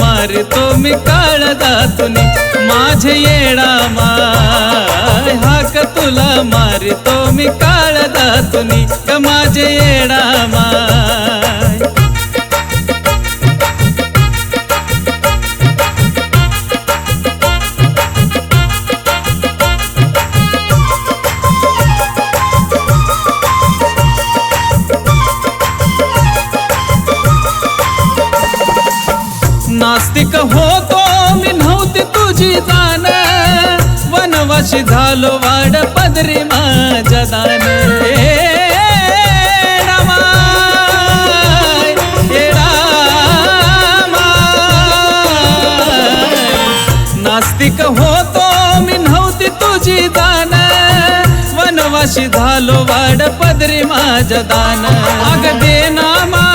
मारतो मी काळ दातुनी माझे येडा माय. हाक तुला मारतो मी काळ दातुनी माझे येडा माय? नास्तिक होतो मी नव्हती तुझी जाण? वनवाशी झालो वाड पदरी माझ्या दान. नास्तिक होतो मी नव्हती तुझी दान वनवाशी झालो वाड पदरी माझ्या दान. अग दे नामा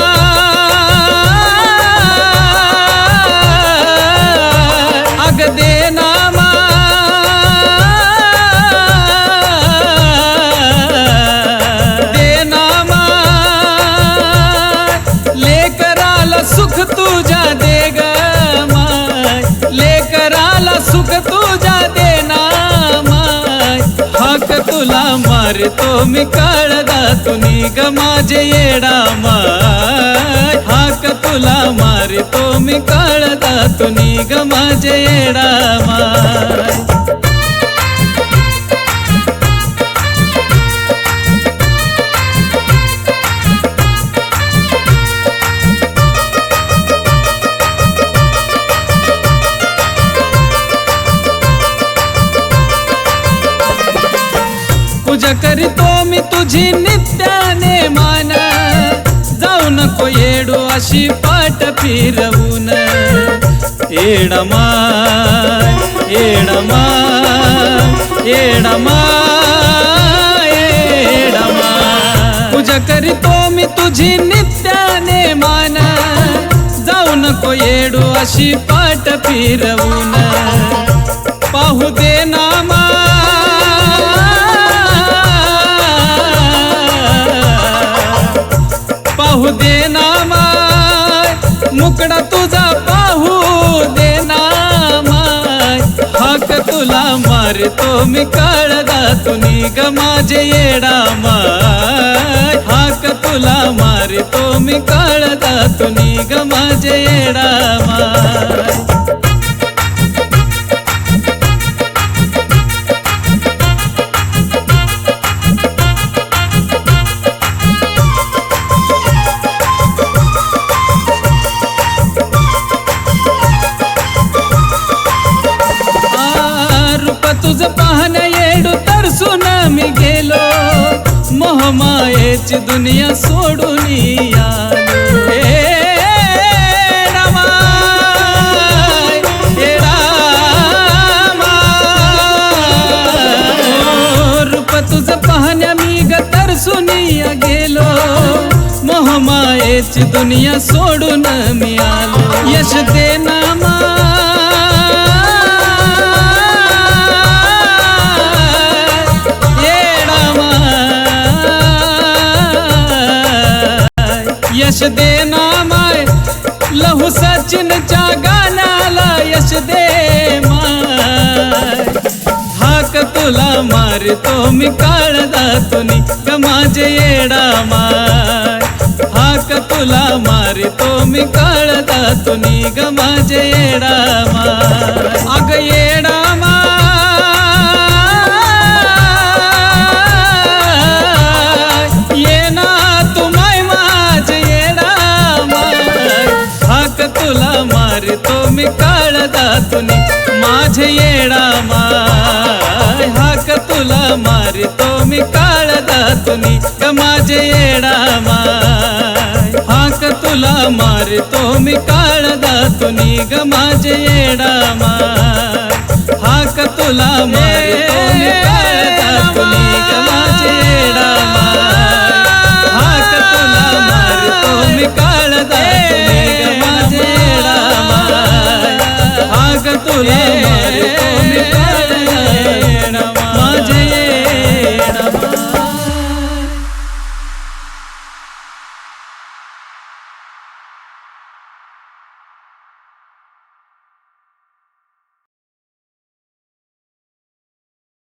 मारतो मी काळगा तुनी ग माझे येडा माय. हाक तुला मारतो मी काळगा तुनी ग माझे येडा माय. करतो मी तुझी नित्याने मान. जाऊ नको येडू अशी पाठ फिरवून. येडमा येडमा येडमा येडमा तुझ्या करीतो मी तुझी नित्याने मान. जाऊ नको येडू अशी पाठ फिरवून. मुकडा तुझा पाहू देना माय. हाक तुला मारतो मी काळगा तुनी ग माझे येडा माय. हाक तुला मारतो मी काळगा तुनी ग माझे येडा माय. मायेची दुनिया सोडून हे रूप तुझ पाहण्या मी ग सुनिया गेलो. मोहमायेची दुनिया सोडून मी आलो. यश दे नामा यश दे नामाय लहू सचिनच्या गाण्याला यश दे माय हाक तुला मारतो मी काळ दातुनी ग येडा माय हाक तुला मारतो मी काळ दातुनी ग येडा माय तुला मारतो मी काळ दातुनी. माझे येडा माय. हाक तुला मारतो मी काळ दातुनी. ग माझे येडा माय. हाक तुला मारतो मी काळ दातुनी. ग माझे येडा माय. हाक तुला मारतो